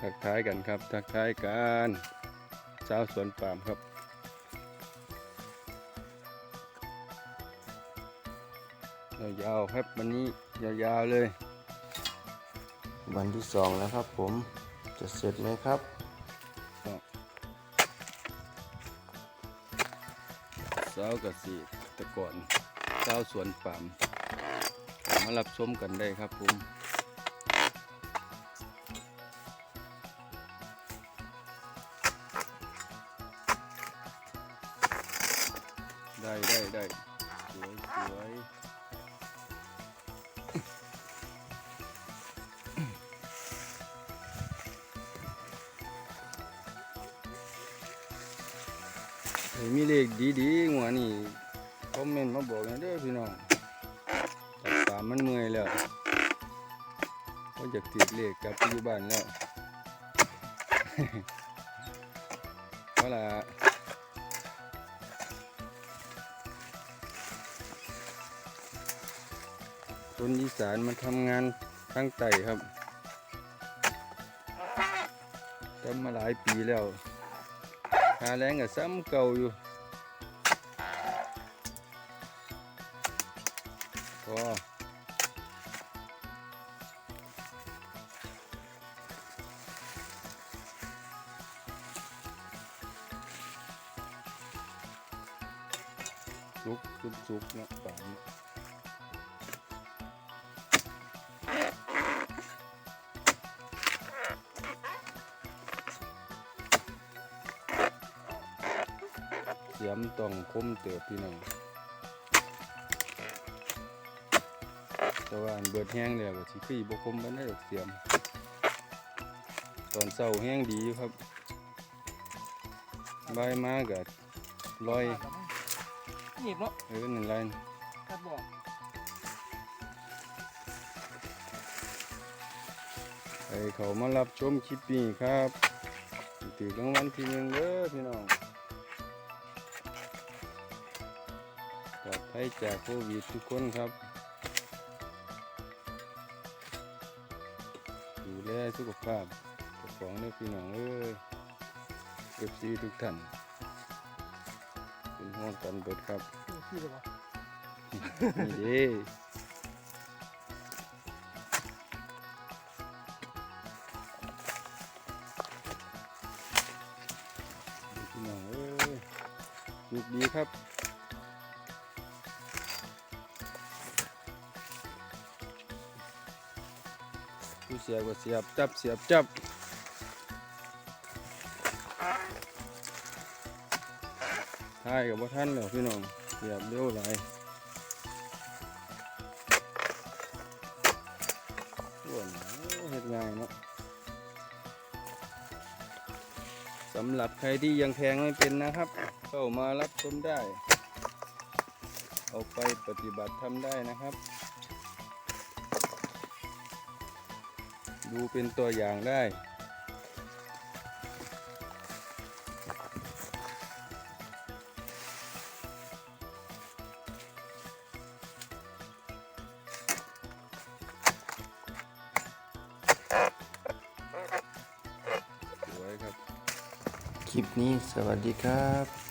ทักทายกันครับ ทักทายกันชาวสวนปาล์มครับยาวๆครับวันนี้ยาวๆเลย วันที่สองแล้วครับผมจะเสร็จไหมครับสาวกสิตะก่อนชาวสวนปาล์มเข้ามารับชมกันได้ครับผม ได้ได้ได้สวยสวยมีเลขดีๆหัวนี่คอมเมนต์มาบอกนะเด้อพี่น้องตัดตามมันเมื่อยแล้วก็อยากติดเลขกลับไปอยู่บ้านแล้วเพราะละ คนอีสานมาทำงานทั้งไต่ครับทำมาหลายปีแล้ว หาแรงกับซ้ำเก่าอยู่พอสุกสุกสุกเนาะป่าน เสียมต้องคมเติบพี่น้องแต่ว่าอันเบิดแห้งแล้วก็สิคือบ่คมปานใดดอกเสียม ตอนเช้าแห้งดีอยู่ครับบ่ายมาก็ลอยหนีบเนาะเออนั่นแหละครับบอกไปเขามารับชมคลิปนี้ครับถือรางวัลที่หนึ่งเด้อพี่น้อง ภัยจากโควิดทุกคนครับ ดูแลสุขภาพของเด้อพี่น้องเอ้ยเอฟซีทุกท่านเป็นห่วงกันเบิดครับนี่เด้พี่น้องเอ้ยดีครับ ผู้เสียบก็เสียบจับเสียบจับทายกับว่าท่านแล้วพี่น้องเสียบเร็วหลายอ้วนเฮ็ดง่ายเนาะสำหรับใครที่ยังแทงไม่เป็นนะครับ เข้ามารับชมได้ เอาไปปฏิบัติทำได้นะครับ ดูเป็นตัวอย่างได้ สวยครับ คลิปนี้สวัสดีครับ